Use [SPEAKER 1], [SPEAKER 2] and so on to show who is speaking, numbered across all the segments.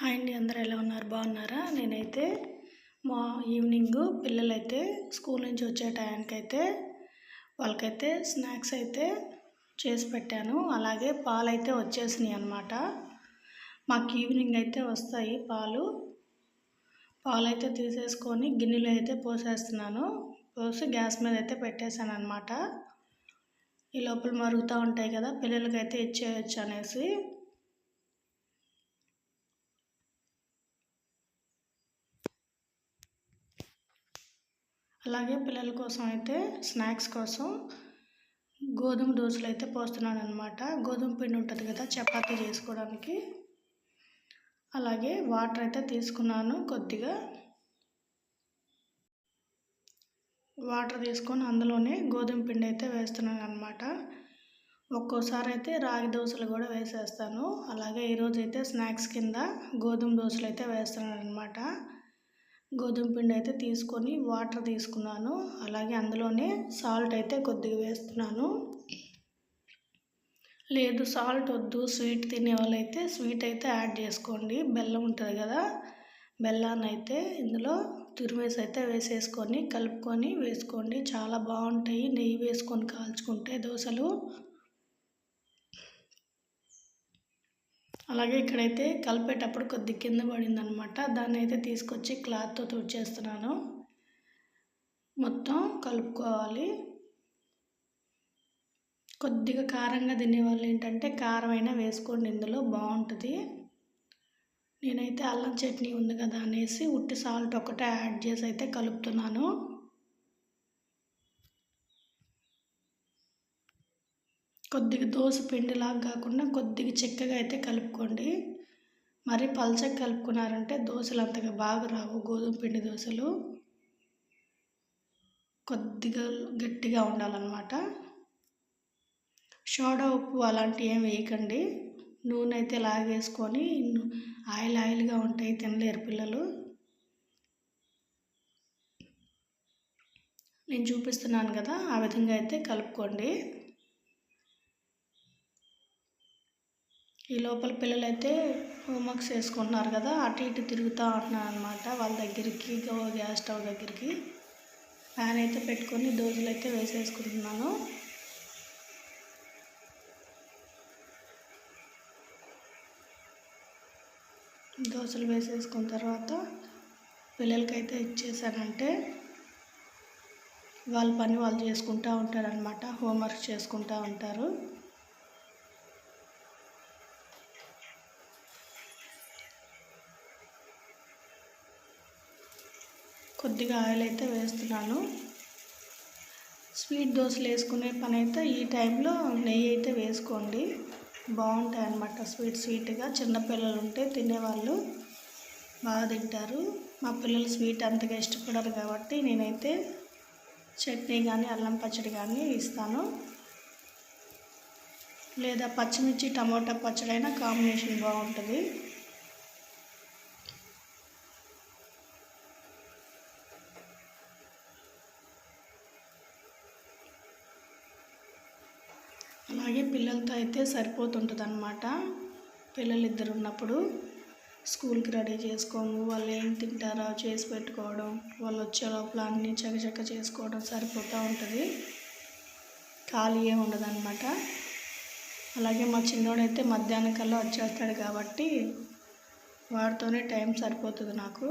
[SPEAKER 1] Hi అండి అందరూ ఎలా ఉన్నారు? బాగున్నారా? నేనైతే మా ఈవినింగ్ పిల్లలైతే స్కూల్ నుంచి వచ్చే టైంకైతే వాళ్ళకైతే స్నాక్స్ అయితే చేసి పెట్టాను. అలాగే పాలు అయితే వచ్చేసినాయి అనమాట మాకు ఈవినింగ్ అయితే వస్తాయి పాలు. పాలు అయితే తీసేసుకొని గిన్నెలో అయితే పోసేస్తున్నాను. పోసి గ్యాస్ మీద అయితే పెట్టేశాను అనమాట ఈ లోపల మరుగుతూ ఉంటాయి కదా పిల్లలకైతే ఇచ్చేయచ్చు అనేసి. అలాగే పిల్లల కోసం అయితే స్నాక్స్ కోసం గోధుమ దోశలు అయితే పోస్తున్నాను అనమాట గోధుమ పిండి ఉంటుంది కదా చపాతీ చేసుకోవడానికి. అలాగే వాటర్ అయితే తీసుకున్నాను కొద్దిగా. వాటర్ తీసుకొని అందులోనే గోధుమ పిండి అయితే వేస్తున్నాను అనమాట ఒక్కోసారి అయితే రాగి దోశలు కూడా వేసేస్తాను. అలాగే ఈరోజు అయితే స్నాక్స్ కింద గోధుమ దోశలు అయితే వేస్తున్నాను అనమాట గోధుమ పిండి అయితే తీసుకొని వాటర్ తీసుకున్నాను. అలాగే అందులోనే సాల్ట్ అయితే కొద్దిగా వేస్తున్నాను. లేదు సాల్ట్ వద్దు స్వీట్ తినే వాళ్ళైతే స్వీట్ అయితే యాడ్ చేసుకోండి. బెల్లం ఉంటుంది కదా బెల్లాన్ని అయితే ఇందులో తురిమేసి అయితే వేసేసుకొని కలుపుకొని వేసుకోండి. చాలా బాగుంటాయి. నెయ్యి వేసుకొని కాల్చుకుంటే దోశలు. అలాగే ఇక్కడైతే కలిపేటప్పుడు కొద్ది కింద పడింది అనమాట దాన్ని అయితే తీసుకొచ్చి క్లాత్తో తుడిచేస్తున్నాను. మొత్తం కలుపుకోవాలి. కొద్దిగా కారంగా తినేవాళ్ళు ఏంటంటే కారం అయినా వేసుకోండి ఇందులో బాగుంటుంది. నేనైతే అల్లం చట్నీ ఉంది కదా అనేసి ఉట్టి సాల్ట్ ఒకటే యాడ్ చేసి అయితే కలుపుతున్నాను. కొద్దిగా దోశ పిండిలాగా కాకుండా కొద్దిగా చిక్కగా అయితే కలుపుకోండి. మరి పల్చగా కలుపుకున్నారంటే దోశలు అంతగా బాగా రావు. గోధుమ పిండి దోశలు కొద్దిగా గట్టిగా ఉండాలన్నమాట. సోడా ఉప్పు అలాంటివి ఏం వేయకండి. నూనె అయితే లాగేసుకొని ఆయిల్ ఆయిల్గా ఉంటాయి తినలేరు పిల్లలు. నేను చూపిస్తున్నాను కదా ఆ విధంగా అయితే కలుపుకోండి. ఈ లోపల పిల్లలైతే హోంవర్క్స్ వేసుకుంటున్నారు కదా అటు ఇటు తిరుగుతూ ఉంటున్నారు అనమాట వాళ్ళ దగ్గరికి గ్యాస్ స్టవ్ దగ్గరికి. ఫ్యాన్ అయితే పెట్టుకొని దోశలు అయితే వేసేసుకుంటున్నాను. దోశలు వేసేసుకున్న తర్వాత పిల్లలకైతే ఇచ్చేసానంటే వాళ్ళ పని వాళ్ళు చేసుకుంటూ ఉంటారనమాట హోంవర్క్ చేసుకుంటూ ఉంటారు. కొద్దిగా ఆయిల్ అయితే వేస్తున్నాను. స్వీట్ దోశలు వేసుకునే పని అయితే ఈ టైంలో నెయ్యి అయితే వేసుకోండి. బాగుంటాయి అన్నమాట స్వీట్ స్వీట్గా. చిన్నపిల్లలు ఉంటే తినేవాళ్ళు బాగా తింటారు. మా పిల్లలు స్వీట్ అంతగా ఇష్టపడరు కాబట్టి నేనైతే చట్నీ కానీ అల్లం పచ్చడి కానీ ఇస్తాను. లేదా పచ్చిమిర్చి టమోటా పచ్చడి అయినా కాంబినేషన్ బాగుంటుంది అలాగే పిల్లలతో అయితే సరిపోతుంటుంది అనమాట పిల్లలు ఇద్దరు ఉన్నప్పుడు స్కూల్కి రెడీ చేసుకోము వాళ్ళు ఏం తింటారో చేసి పెట్టుకోవడం వాళ్ళు వచ్చే లోపల అన్నీ చకచక చేసుకోవడం సరిపోతూ ఉంటుంది. ఖాళీ ఏమి ఉండదన్నమాట. అలాగే మా చిన్నోడైతే మధ్యాహ్నం కల్లా వచ్చేస్తాడు కాబట్టి వాడితోనే టైం సరిపోతుంది నాకు.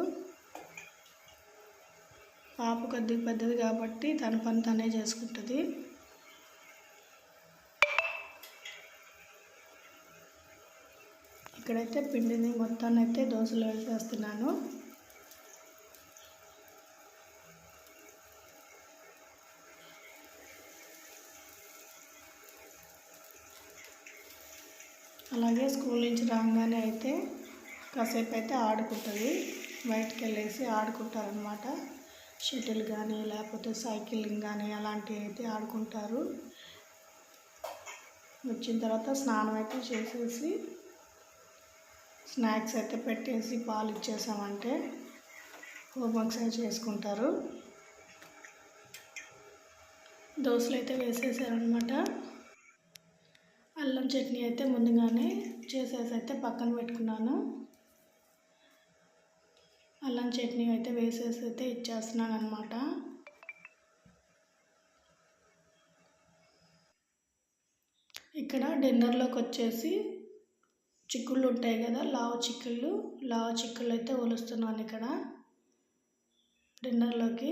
[SPEAKER 1] పాప కొద్దిగా పెద్దది కాబట్టి తన పని తనే చేసుకుంటుంది. ఇక్కడైతే పిండిని మొత్తాన్ని అయితే దోశలు వేసేస్తున్నాను. అలాగే స్కూల్ నుంచి రాగానే అయితే కాసేపు అయితే ఆడుకుంటుంది. బయటకు వెళ్ళేసి ఆడుకుంటారనమాట షటిల్ కానీ లేకపోతే సైకిలింగ్ కానీ అలాంటివి అయితే ఆడుకుంటారు. వచ్చిన తర్వాత స్నానం అయితే చేసేసి స్నాక్స్ అయితే పెట్టేసి పాలు ఇచ్చేసామంటే హోంవర్క్స్ అయితే చేసుకుంటారు. దోశలు అయితే వేసేసారనమాట అల్లం చట్నీ అయితే ముందుగానే చేసేసి అయితే పక్కన పెట్టుకున్నాను. అల్లం చట్నీ అయితే వేసేసి అయితే ఇచ్చేస్తున్నాను అనమాట ఇక్కడ డిన్నర్లోకి వచ్చేసి చిక్కుళ్ళు ఉంటాయి కదా లావు చిక్కుళ్ళు లావు చిక్కుళ్ళు అయితే ఒలుస్తున్నాను ఇక్కడ. డిన్నర్లోకి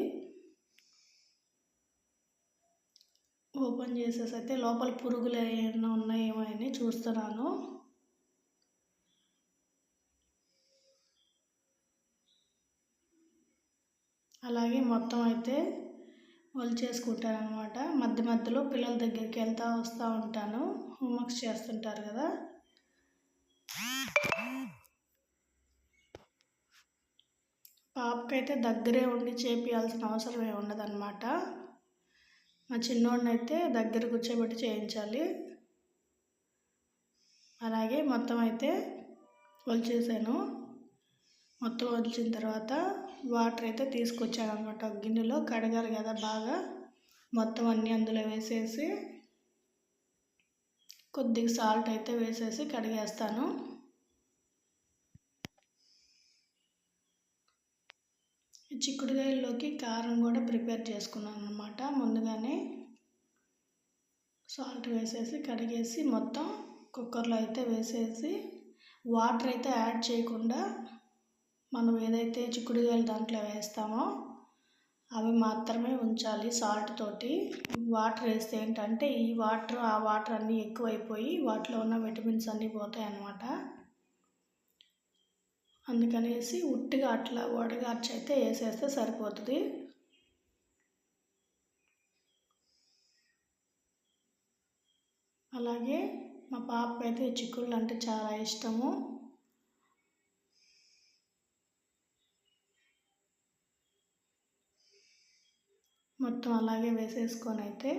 [SPEAKER 1] ఓపెన్ చేసేసి అయితే లోపల పురుగులు ఏమైనా ఉన్నాయేమో అని చూస్తున్నాను. అలాగే మొత్తం అయితే చేసుకుంటాను అనమాట మధ్య మధ్యలో పిల్లల దగ్గరికి వెళ్తూ వస్తూ ఉంటాను. హోంవర్క్స్ చేస్తుంటారు కదా. పాపకైతే దగ్గరే ఉండి చేపియాల్సిన అవసరం ఏమి ఉండదన్నమాట. మా చిన్నోడినైతే దగ్గర కూర్చోబెట్టి చేయించాలి. అలాగే మొత్తం అయితే వలిచేసాను మొత్తం వలిచిన తర్వాత వాటర్ అయితే తీసుకొచ్చాను అనమాట గిన్నెలో కడగాలి కదా బాగా. మొత్తం అన్నీ అందులో వేసేసి కొద్దిగా సాల్ట్ అయితే వేసేసి కడిగేస్తాను. చిక్కుడుకాయల్లోకి కారం కూడా ప్రిపేర్ చేసుకున్నాను అనమాట ముందుగానే సాల్ట్ వేసేసి కడిగేసి మొత్తం కుక్కర్లో అయితే వేసేసి వాటర్ అయితే యాడ్ చేయకుండా మనం ఏదైతే చిక్కుడుకాయలు దాంట్లో వేస్తామో అవి మాత్రమే ఉంచాలి సాల్ట్ తోటి. వాటర్ వేస్తే ఏంటంటే ఈ వాటర్ ఆ వాటర్ అన్నీ ఎక్కువైపోయి వాటిలో ఉన్న విటమిన్స్ అన్నీ పోతాయి అన్నమాట అందుకనేసి ఉట్టిగా అట్లా వడగార్చి అయితే వేసేస్తే సరిపోతుంది. అలాగే మా పాప అయితే చిక్కుళ్ళు అంటే చాలా ఇష్టము. మొత్తం అలాగే వేసేసుకొని అయితే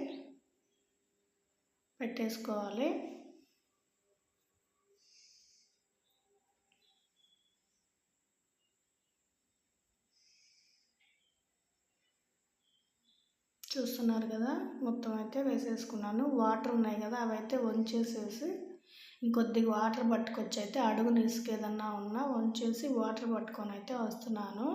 [SPEAKER 1] పెట్టేసుకోవాలి. చూస్తున్నారు కదా మొత్తం అయితే వేసేసుకున్నాను. వాటర్ ఉన్నాయి కదా అవి అయితే వంచేసేసి ఇంకొద్దిగా వాటర్ పట్టుకొచ్చి అయితే అడుగు నిసుకేదన్నా ఉన్నా వంచేసి వాటర్ పట్టుకొని అయితే వస్తున్నాను.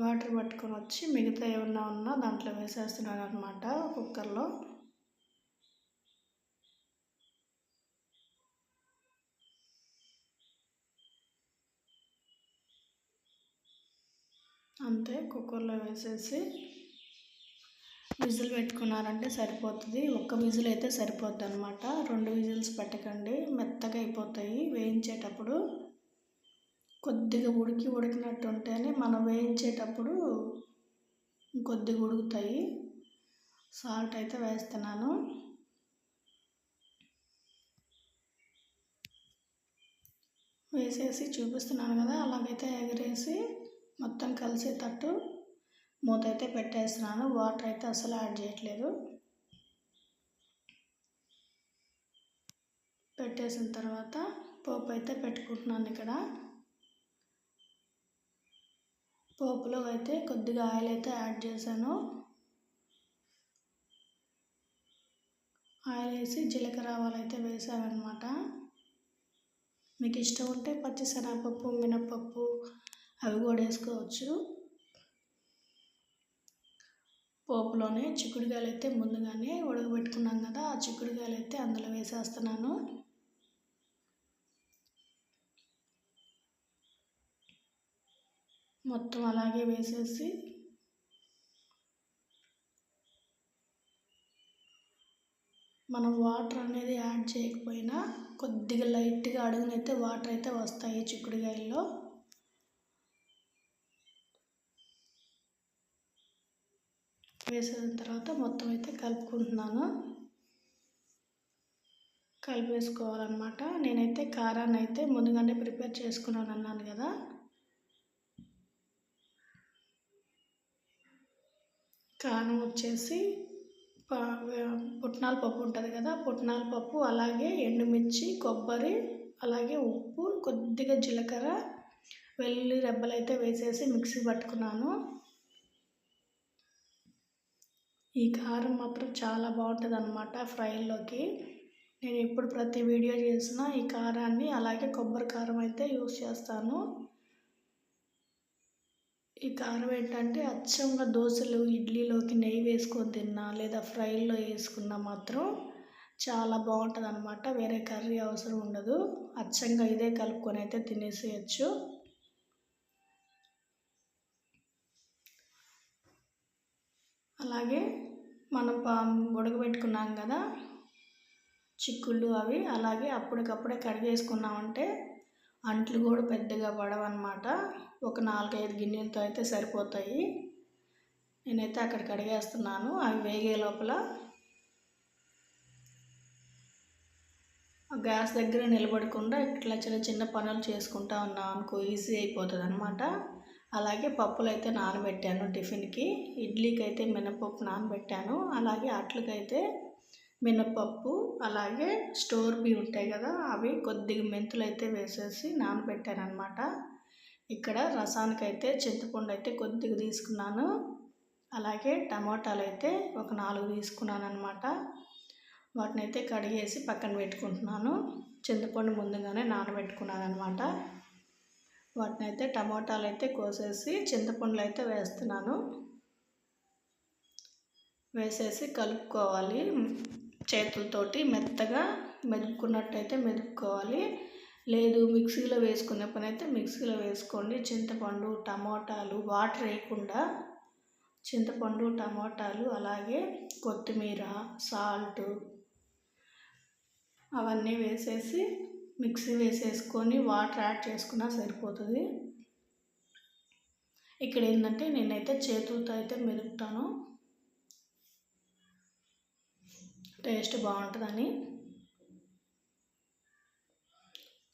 [SPEAKER 1] వాటర్ పట్టుకొని వచ్చి మిగతా ఏమన్నా ఉన్నా దాంట్లో వేసేస్తున్నాను అనమాట కుక్కర్లో. అంతే కుక్కర్లో వేసేసి విజిల్ పెట్టుకున్నారంటే సరిపోతుంది. ఒక్క విజిల్ అయితే సరిపోద్ది అనమాట రెండు విజిల్స్ పెట్టకండి. మెత్తగా అయిపోతాయి వేయించేటప్పుడు. కొద్దిగా ఉడికి ఉడికినట్టు ఉంటేనే మనం వేయించేటప్పుడు కొద్దిగా ఉడుకుతాయి. సాల్ట్ అయితే వేస్తున్నాను. వేసేసి చూపిస్తున్నాను కదా అలాగైతే ఎగరేసి మొత్తం కలిసేటట్టు మూత అయితే పెట్టేస్తున్నాను. వాటర్ అయితే అసలు యాడ్ చేయట్లేదు. పెట్టేసిన తర్వాత పోపు అయితే పెట్టుకుంటున్నాను ఇక్కడ. పోపులో అయితే కొద్దిగా ఆయిల్ అయితే యాడ్ చేశాను. ఆయిల్ వేసి జీలకర్ర ఆవాలు అయితే వేసామన్నమాట మీకు ఇష్టం ఉంటే పచ్చిశనగపప్పు మినప్పప్పు అవి కూడా వేసుకోవచ్చు. పోపులోనే చిక్కుడుకాయలు అయితే ముందుగానే ఉడకబెట్టుకున్నాం కదా ఆ చిక్కుడుకాయలు అయితే అందులో వేసేస్తున్నాను. మొత్తం అలాగే వేసేసి మనం వాటర్ అనేది యాడ్ చేయకపోయినా కొద్దిగా లైట్గా అడుగునైతే వాటర్ అయితే వస్తాయి చిక్కుడుకాయల్లో. వేసిన తర్వాత మొత్తం అయితే కలుపుకుంటున్నాను. కలిపేసుకోవాలన్నమాట. నేనైతే కారాన్ని అయితే ముందుగానే ప్రిపేర్ చేసుకున్నాను అన్నాను కదా. కారం వచ్చేసి పుట్నాల పప్పు ఉంటుంది కదా పుట్నాల పప్పు అలాగే ఎండుమిర్చి కొబ్బరి అలాగే ఉప్పు కొద్దిగా జీలకర్ర వెల్లుల్లి రెబ్బలు అయితే వేసేసి మిక్సీ పట్టుకున్నాను. ఈ కారం మాత్రం చాలా బాగుంటుంది అనమాట ఫ్రైలోకి నేను ఎప్పుడు ప్రతి వీడియో చేసినా ఈ కారాన్ని అలాగే కొబ్బరి కారం అయితే యూస్ చేస్తాను. ఈ కారం ఏంటంటే అచ్చంగా దోశలు ఇడ్లీలోకి నెయ్యి వేసుకొని తిన్నా లేదా ఫ్రైల్లో వేసుకున్నా మాత్రం చాలా బాగుంటుంది అనమాట వేరే కర్రీ అవసరం ఉండదు. అచ్చంగా ఇదే కలుపుకొని అయితే తినేసేయచ్చు. అలాగే మనం ఉడకబెట్టుకున్నాం కదా చిక్కుళ్ళు అవి. అలాగే అప్పటికప్పుడే కడిగేసుకున్నామంటే అంట్లు కూడా పెద్దగా పడవన్నమాట. ఒక నాలుగైదు గిన్నెలతో అయితే సరిపోతాయి. నేనైతే అక్కడ కడిగేస్తున్నాను అవి వేగే లోపల. గ్యాస్ దగ్గర నిలబడకుండా ఇట్లా చిన్న చిన్న పనులు చేసుకుంటా ఉన్నాం అనుకో ఈజీ అయిపోతుంది అనమాట అలాగే పప్పులు అయితే నానబెట్టాను టిఫిన్కి. ఇడ్లీకి అయితే మినపప్పు నానబెట్టాను. అలాగే అట్లకైతే మినపప్పు అలాగే స్టోర్ బి ఉంటాయి కదా అవి కొద్దిగా మెంతులు అయితే వేసేసి నానబెట్టాను అనమాట ఇక్కడ రసానికి అయితే చింతపండు అయితే కొద్దిగా తీసుకున్నాను. అలాగే టమాటాలు అయితే ఒక నాలుగు తీసుకున్నాను అనమాట వాటిని అయితే కడిగేసి పక్కన పెట్టుకుంటున్నాను. చింతపండు ముందుగానే నానబెట్టుకున్నాను అనమాట వాటిని అయితే టమాటాలు అయితే కోసేసి చింతపండులు అయితే వేస్తున్నాను. వేసేసి కలుపుకోవాలి. చేతులతోటి మెత్తగా మెదుపుకున్నట్టయితే మెదుపుకోవాలి లేదు మిక్సీలో వేసుకునే పని అయితే మిక్సీలో వేసుకోండి. చింతపండు టమోటాలు వాటర్ వేయకుండా చింతపండు టమోటాలు అలాగే కొత్తిమీర సాల్ట్ అవన్నీ వేసేసి మిక్సీ వేసేసుకొని వాటర్ యాడ్ చేసుకున్నా సరిపోతుంది. ఇక్కడ ఏంటంటే నేనైతే చేతులతో అయితే మెదుపుతాను. టేస్ట్ బాగుంటుందని.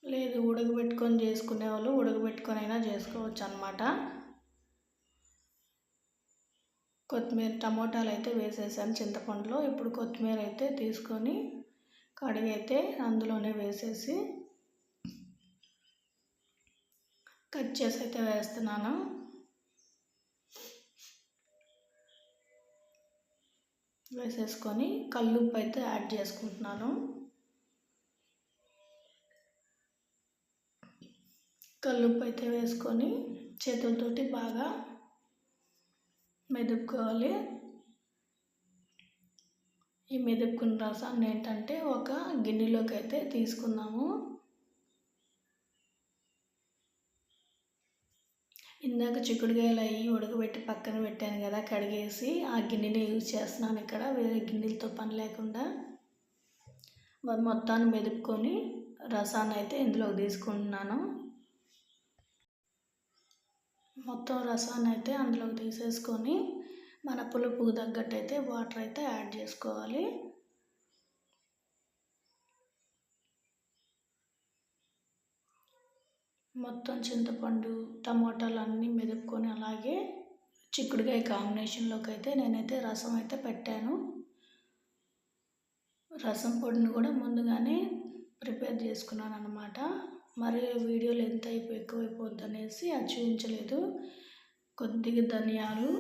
[SPEAKER 1] లేదు ఉడకబెట్టుకొని చేసుకునే వాళ్ళు ఉడకబెట్టుకొని అయినా చేసుకోవచ్చు అనమాట కొత్తిమీర టమోటాలు అయితే వేసేసాను చింతపండులో. ఇప్పుడు కొత్తిమీర అయితే తీసుకొని కడిగైతే అయితే అందులోనే వేసేసి కట్ చేసి అయితే వేస్తున్నాను. వేసేసుకొని కల్లుప్పు అయితే యాడ్ చేసుకుంటున్నాను. కల్లుప్పు అయితే వేసుకొని చేతులతోటి బాగా మెదుపుకోవాలి. ఈ మెదుపుకున్న రసాన్ని ఏంటంటే ఒక గిన్నెలోకి అయితే తీసుకున్నాము ఇందాక చిక్కుడుకాయలు అవి ఉడకబెట్టి పక్కన పెట్టాను కదా కడిగేసి ఆ గిన్నెని యూజ్ చేస్తున్నాను ఇక్కడ. వేరే గిన్నెలతో పని లేకుండా మొత్తాన్ని మెదుపుకొని రసాన్ని అయితే ఇందులోకి తీసుకుంటున్నాను. మొత్తం రసాన్ని అయితే అందులోకి తీసేసుకొని మన పులుపుకు తగ్గట్టు అయితే వాటర్ అయితే యాడ్ చేసుకోవాలి. మొత్తం చింతపండు టమోటాలు అన్నీ మెదుపుకొని అలాగే చిక్కుడుకాయ కాంబినేషన్లోకి అయితే నేనైతే రసం అయితే పెట్టాను. రసం పొడిని కూడా ముందుగానే ప్రిపేర్ చేసుకున్నాను అనమాట మరి వీడియోలు ఎంత అయిపోయి ఎక్కువైపోద్ది అనేసి అది చూపించలేదు. కొద్దిగా ధనియాలు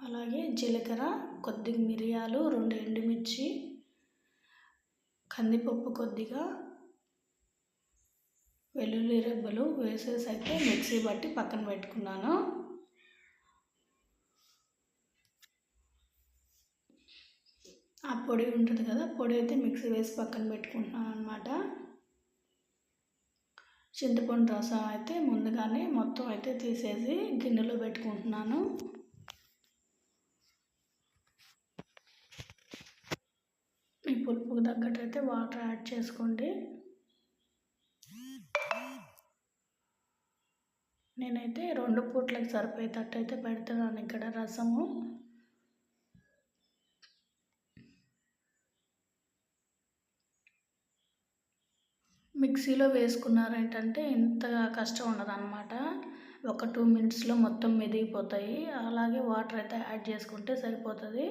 [SPEAKER 1] అలాగే జీలకర్ర కొద్దిగా మిరియాలు రెండు ఎండుమిర్చి కందిపప్పు కొద్దిగా వెల్లుల్లి రెబ్బలు వేసేసి అయితే మిక్సీ బట్టి పక్కన పెట్టుకున్నాను. ఆ పొడి ఉంటుంది కదా పొడి అయితే మిక్సీ వేసి పక్కన పెట్టుకుంటున్నాను అనమాట చింతపండు రసం అయితే ముందుగానే మొత్తం అయితే తీసేసి గిన్నెలో పెట్టుకుంటున్నాను. ఈ పులుపుకు తగ్గట్టు అయితే వాటర్ యాడ్ చేసుకోండి. నేనైతే రెండు పూట్లకు సరిపోయేటట్టు అయితే పెడుతున్నాను ఇక్కడ రసము. మిక్సీలో వేసుకున్నారేంటంటే ఇంత కష్టం ఉండదన్నమాట. ఒక టూ మినిట్స్లో మొత్తం మెదిగిపోతాయి. అలాగే వాటర్ అయితే యాడ్ చేసుకుంటే సరిపోతుంది.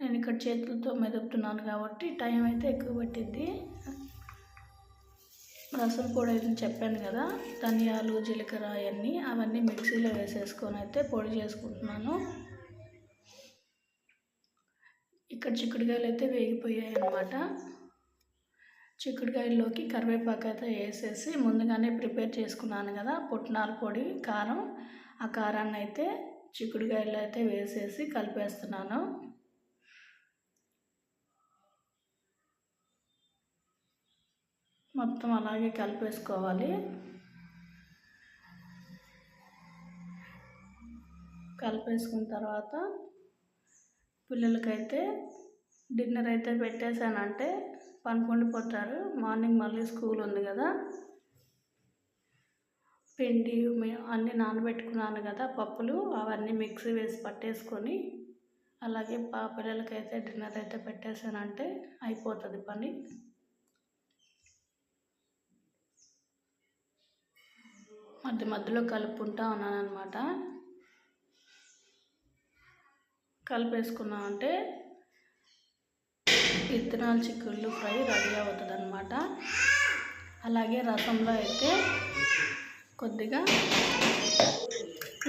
[SPEAKER 1] నేను ఇక్కడ చేతులతో మెదుపుతున్నాను కాబట్టి టైం అయితే ఎక్కువ పట్టింది రసం పొడి అయితే చెప్పాను కదా ధనియాలు జీలకర్ర అవన్నీ అవన్నీ మిక్సీలో వేసేసుకొని అయితే పొడి చేసుకుంటున్నాను. ఇక్కడ చిక్కుడుకాయలు అయితే వేగిపోయాయి అన్నమాట. చిక్కుడుకాయల్లోకి కరివేపాకు అయితే వేసేసి ముందుగానే ప్రిపేర్ చేసుకున్నాను కదా పుట్నాల పొడి కారం ఆ కారాన్ని అయితే చిక్కుడుకాయలు అయితే వేసేసి కలిపేస్తున్నాను. మొత్తం అలాగే కలిపేసుకోవాలి. కలిపేసుకున్న తర్వాత పిల్లలకైతే డిన్నర్ అయితే పెట్టేశానంటే పనుకుండిపోతారు మార్నింగ్ మళ్ళీ స్కూల్ ఉంది కదా. పిండి అన్నీ నానబెట్టుకున్నాను కదా పప్పులు అవన్నీ మిక్సీ వేసి పట్టేసుకొని అలాగే పా పిల్లలకైతే డిన్నర్ అయితే పెట్టేశానంటే అయిపోతుంది పని. మధ్య మధ్యలో కలుపుకుంటా ఉన్నాను అనమాట కలిపేసుకున్నాం అంటే విత్తనాలు చిక్కుళ్ళు ఫ్రై రెడీ అవుతుంది అనమాట అలాగే రసంలో అయితే కొద్దిగా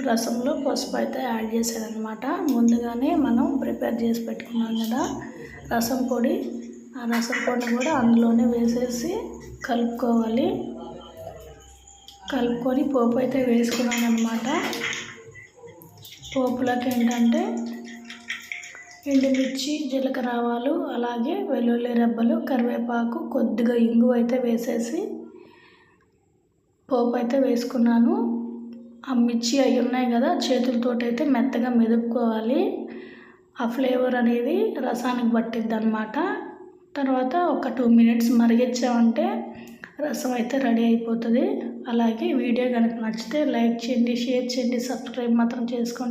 [SPEAKER 1] రసంలో పసుపు అయితే యాడ్ చేశారనమాట ముందుగానే మనం ప్రిపేర్ చేసి పెట్టుకున్నాం కదా రసం పొడి. ఆ రసం పొడిని కూడా అందులోనే వేసేసి కలుపుకోవాలి. కలుపుకొని పోపు అయితే వేసుకున్నాను అనమాట పోపులోకి ఏంటంటే ఎండుమిర్చి జీలకర్ర ఆవాలు అలాగే వెల్లుల్లి రెబ్బలు కరివేపాకు కొద్దిగా ఇంగు అయితే వేసేసి పోపు అయితే వేసుకున్నాను. ఆ మిర్చి అవి ఉన్నాయి కదా చేతులతోటి అయితే మెత్తగా మెదుపుకోవాలి. ఆ ఫ్లేవర్ అనేది రసానికి పట్టిద్ది అనమాట తర్వాత ఒక టూ మినిట్స్ మరిగించామంటే రసం అయితే రెడీ అయిపోతుంది. అలాగే వీడియో కనుక నచ్చితే లైక్ చేయండి షేర్ చేయండి సబ్స్క్రైబ్ మాత్రం చేసుకోండి.